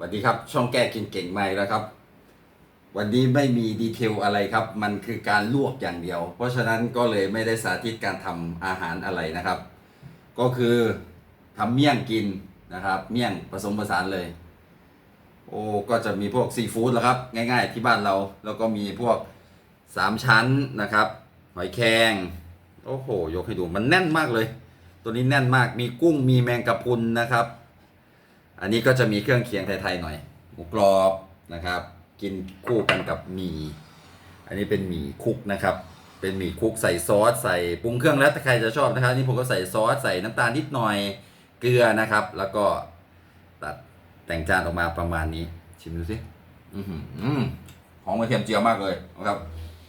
สวัสดีครับช่องแก้กินเก่งใหม่แล้วครับ วันนี้ไม่มีดีเทลอะไรครับ มันคือการลวกอย่างเดียว เพราะฉะนั้นก็เลยไม่ได้สาธิตการทำอาหารอะไรนะครับ ก็คือทำเมี่ยงกินนะครับ เมี่ยงผสมผสานเลย โอ้ก็จะมีพวกซีฟู้ดแล้วครับ ง่าย ๆ ที่บ้านเราแล้วก็มีพวกสามชั้นนะครับหอยแครงโอ้โห ยกให้ดูมันแน่นมากเลย ตัวนี้แน่นมากมีกุ้งมีแมงกะพรุนนะครับ อันนี้ก็จะมีเครื่องเคียงไทยๆหน่อยหมูกรอบนะครับ กินคู่กันกับหมี่อันนี้เป็นหมี่คุกนะครับ เป็นหมี่คุกใส่ซอสใส่ปรุงเครื่องแล้วใครจะชอบนะครับนี่ผมก็ใส่ซอสใส่น้ำตาลนิดหน่อยเกลือนะครับ แล้วก็ตัดแต่งจานออกมาประมาณนี้ ชิมดูสิอือหืออืมหอมกระเทียมเจียวมากเลยนะครับ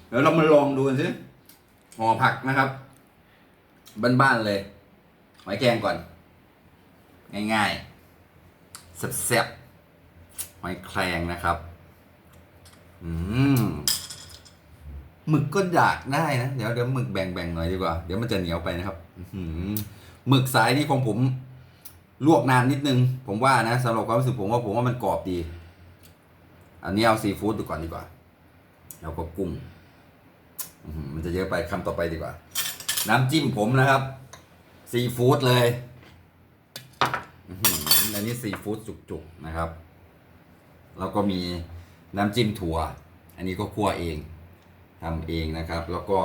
เดี๋ยวเรามาลองดูกันสิห่อผักนะครับบ้านๆเลยหอยแครงก่อน ง่ายๆ แซ่บๆหอยแครงนะครับ อืมหมึกก็อยากได้นะ เดี๋ยวเดี๋ยวหมึกแบ่งๆหน่อยดีกว่า เดี๋ยวมันจะเหนียวไปนะครับอื้อหือหมึกสายนี่ของผม ลวกนานนิดนึง ผมว่านะสำหรับความรู้สึกผมว่าผมว่ามันกรอบดี อันนี้เอาซีฟู้ดดูก่อนดีกว่า แล้วก็กุ้งมันจะเยอะไปคำต่อไปดีกว่า น้ำจิ้มผมนะครับ ซีฟู้ดเลย อันนี้ซีฟู้ดจุกๆนะครับ แล้วก็มีน้ำจิ้มถั่ว อันนี้ก็คั่วเองทำเองนะครับ แล้วก็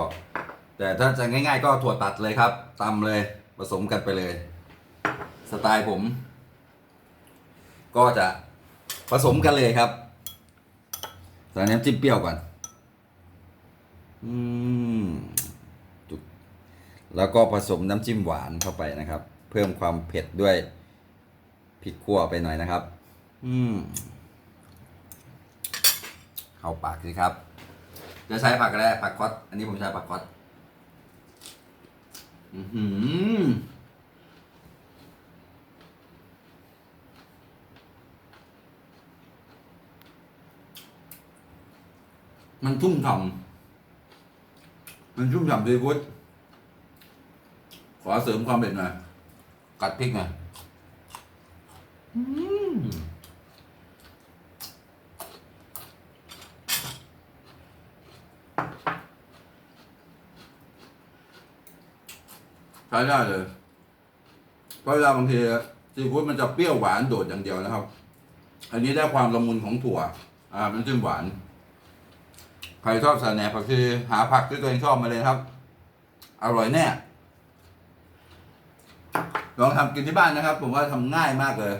แต่ถ้าจะง่าย ๆ ก็ถั่วตัดเลยครับตำเลยผสมกันไปเลย สไตล์ผม ก็จะผสมกันเลยครับใส่น้ำจิ้มเปรี้ยวก่อนอืมแล้วก็ผสมน้ำจิ้มหวานเข้าไปนะครับ เพิ่มความเผ็ดด้วย พริกขั่วไปหน่อยนะครับ อืมเข้าปากสิครับ จะใช้ผักก็ได้ผักคอสอันนี้ผมใช้ผักคอสอือหือมันชุ่มฉ่ำมันชุ่มฉ่ำซีฟู้ดขอเสริมความเผ็ดหน่อย กัดพริกหน่อยอืม ใช้ได้เลยเพราะเวลาบางทีซีฟู้ดมันจะเปรี้ยวหวานโดดอย่างเดียวนะครับ อันนี้ได้ความละมุนของถั่ว อ่า มันจิ้มหวาน ใครชอบสาแหนผักชีหาผักที่ตัวเองชอบมาเลยครับ อร่อยแน่ ลองทำกินที่บ้านนะครับ ผมว่าทำง่ายมากเลย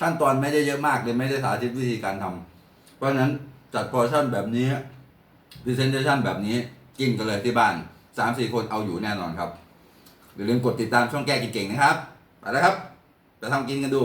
ขั้นตอนไม่ได้เยอะมากเลยไม่ได้สาธิตวิธีการทำเพราะฉะนั้นจัดพอร์ชั่นแบบนี้พรีเซนเทชันแบบนี้กินกันเลยที่บ้านสามสี่คนเอาอยู่แน่นอนครับอย่าลืมกดติดตามช่องแก้กินเก่งนะครับไปแล้วครับไปทำกินกันดู